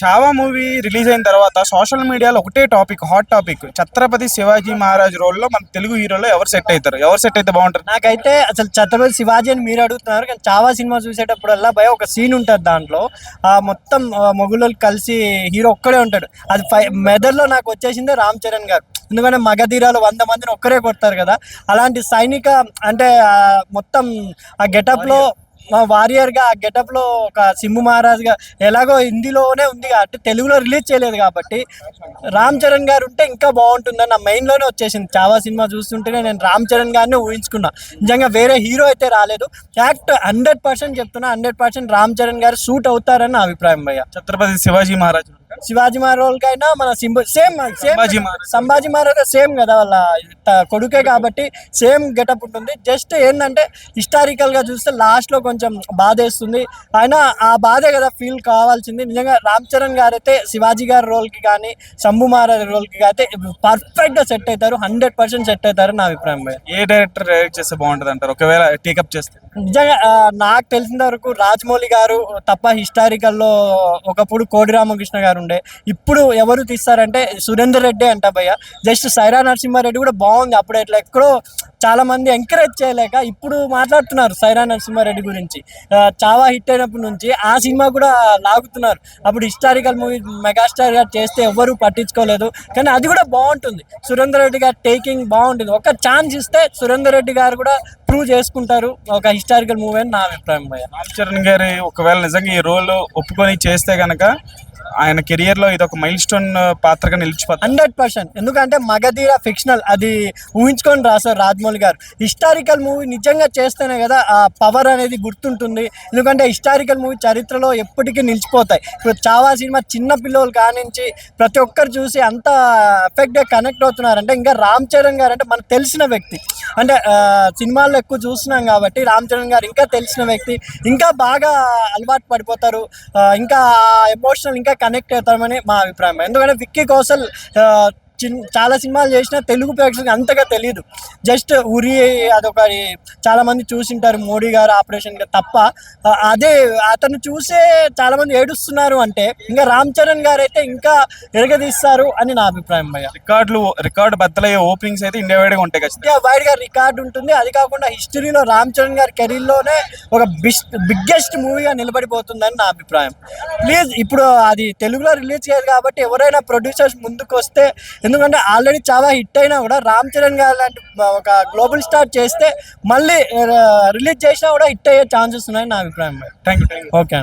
Chhaava movie release అయిన తర్వాత social మీడియాలో ఒకటే topic hot topic. Chhatrapati Shivaji Maharaj రోల్లో మన తెలుగు హీరోలో ఎవరు సెట్ అవుతారు? ఎవరు సెట్ అయితే బాగుంటారు? నాకైతే అసలు ఛత్రపతి శివాజీ అని మీరు అడుగుతున్నారు కానీ చావా సినిమా చూసేటప్పుడల్లా భయ ఒక సీన్ ఉంటుంది దాంట్లో. ఆ మొత్తం మొగుళ్ళు కలిసి హీరో ఒక్కడే ఉంటాడు. అది ఫై మెదడులో నాకు వచ్చేసిందే రామ్ చరణ్ గారు. ఎందుకంటే మగధీరాలు వంద మందిని ఒక్కరే కొడతారు కదా. అలాంటి సైనిక అంటే మొత్తం ఆ గెటప్ మా వారియర్గా ఆ గెటప్లో ఒక సింహు మహారాజ్గా ఎలాగో హిందీలోనే ఉంది కాబట్టి తెలుగులో రిలీజ్ చేయలేదు కాబట్టి. రామ్ చరణ్ గారు ఉంటే ఇంకా బాగుంటుందని నా మైండ్లోనే వచ్చేసింది. చావా సినిమా చూస్తుంటేనే నేను రామ్ చరణ్ గారిని ఊహించుకున్నా. నిజంగా వేరే హీరో అయితే రాలేదు. యాక్ట్ హండ్రెడ్ పర్సెంట్ చెప్తున్నా hundred percent Ram Charan garu suit అవుతారని నా అభిప్రాయం భయ్య. ఛత్రపతి శివాజీ మహారాజ్ శివాజీ మహారాజ్ కైనా మన Simbu same same Sambhaji Maharaj. Same కదా వాళ్ళ కొడుకే కాబట్టి సేమ్ గెటప్ ఉంటుంది. జస్ట్ ఏంటంటే హిస్టారికల్గా చూస్తే లాస్ట్లో కొంచెం బాధేస్తుంది. అయినా ఆ బాధే కదా ఫీల్ కావాల్సింది. నిజంగా రామ్ చరణ్ గారు అయితే శివాజీ గారి రోల్కి కానీ శంభు మహారాజ్ రోల్కి అయితే పర్ఫెక్ట్గా సెట్ అవుతారు. హండ్రెడ్ పర్సెంట్ సెట్ అవుతారు నా అభిప్రాయం. ఏ డైరెక్టర్ డైరెక్ట్ చేస్తే బాగుంటది అంటారు? ఒకవేళ టేకప్ చేస్తే. నిజంగా నాకు తెలిసిన వరకు రాజమౌళి గారు తప్ప హిస్టారికల్లో ఒకప్పుడు కోడి రామకృష్ణ గారు ఉండే. ఇప్పుడు ఎవరు తీస్తారంటే సురేందర్ రెడ్డి అంట భయ్య. జస్ట్ సైరా నరసింహారెడ్డి కూడా బాగుంది. అప్పుడు ఇట్లా ఎక్కడో చాలా మంది ఎంకరేజ్ చేయలేక ఇప్పుడు మాట్లాడుతున్నారు సైరా నరసింహారెడ్డి గురించి. చాలా చావా హిట్ అయినప్పటి నుంచి ఆ సినిమా కూడా లాగుతున్నారు. అప్పుడు హిస్టారికల్ మూవీ మెగాస్టార్ గారు చేస్తే ఎవరు పట్టించుకోలేదు. కానీ అది కూడా బాగుంటుంది. సురేందర్ రెడ్డి గారు టేకింగ్ బాగుంటుంది. ఒక ఛాన్స్ ఇస్తే సురేందర్ రెడ్డి గారు కూడా ప్రూవ్ చేసుకుంటారు. ఒక హిస్టారికల్ మూవీ అని నా అభిప్రాయం రామ్ చరణ్ గారి ఒకవేళ నిజంగా ఈ రోల్ ఒప్పుకొని చేస్తే గనక ఆయన కెరియర్లో ఇది ఒక మైల్ స్టోన్ పాత్రగా నిలిచిపోతుంది. Hundred percent. ఎందుకంటే మగధీర ఫిక్షనల్ అది ఊహించుకొని రాశారు రాజమౌళి గారు. హిస్టారికల్ మూవీ నిజంగా చేస్తేనే కదా ఆ పవర్ అనేది గుర్తుంటుంది. ఎందుకంటే హిస్టారికల్ మూవీ చరిత్రలో ఎప్పటికీ నిలిచిపోతాయి. ఇప్పుడు చావా సినిమా చిన్న పిల్లలు కానించి ప్రతి ఒక్కరు చూసి అంత ఎఫెక్ట్గా కనెక్ట్ అవుతున్నారంటే ఇంకా రామ్ చరణ్ గారు అంటే మనకు తెలిసిన వ్యక్తి. అంటే ఆ, సినిమాల్లో ఎక్కువ చూస్తున్నాం కాబట్టి రామ్ చరణ్ గారు ఇంకా తెలిసిన వ్యక్తి ఇంకా బాగా అలవాటు పడిపోతారు ఆ, ఇంకా ఎమోషనల్ ఇంకా కనెక్ట్ అవుతామని మా అభిప్రాయం. ఎందుకంటే విక్కీ కౌశల్ చిన్ చాలా సినిమాలు చేసినా తెలుగు ప్రేక్షకులకు అంతగా తెలియదు జస్ట్ ఉరి అదొక చాలా మంది చూసింటారు మోడీ గారు ఆపరేషన్ తప్ప. అదే అతను చూసే చాలా మంది ఏడుస్తున్నారు అంటే ఇంకా రామ్ చరణ్ గారు అయితే ఇంకా ఎరగదీస్తారు అని నా అభిప్రాయం భయ్య. రికార్డులు రికార్డు బద్దలయ్యే ఓపెనింగ్స్ అయితే ఇండియా వైడ్గా ఉంటాయి ఇండియా వైడ్గా రికార్డు ఉంటుంది. అది కాకుండా హిస్టరీలో రామ్ చరణ్ గారి కెరీర్లోనే ఒక బిగ్గెస్ట్ మూవీగా నిలబడిపోతుందని నా అభిప్రాయం. ప్లీజ్ ఇప్పుడు అది తెలుగులో రిలీజ్ చేయదు కాబట్టి ఎవరైనా ప్రొడ్యూసర్స్ ముందుకు వస్తే ఎందుకంటే ఆల్రెడీ చాలా హిట్ అయినా కూడా రామ్ చరణ్ గారు లాంటి ఒక గ్లోబల్ స్టార్ చేస్తే మళ్ళీ రిలీజ్ చేసినా కూడా హిట్ అయ్యే ఛాన్సెస్ ఉన్నాయని నా అభిప్రాయం. Thank you okay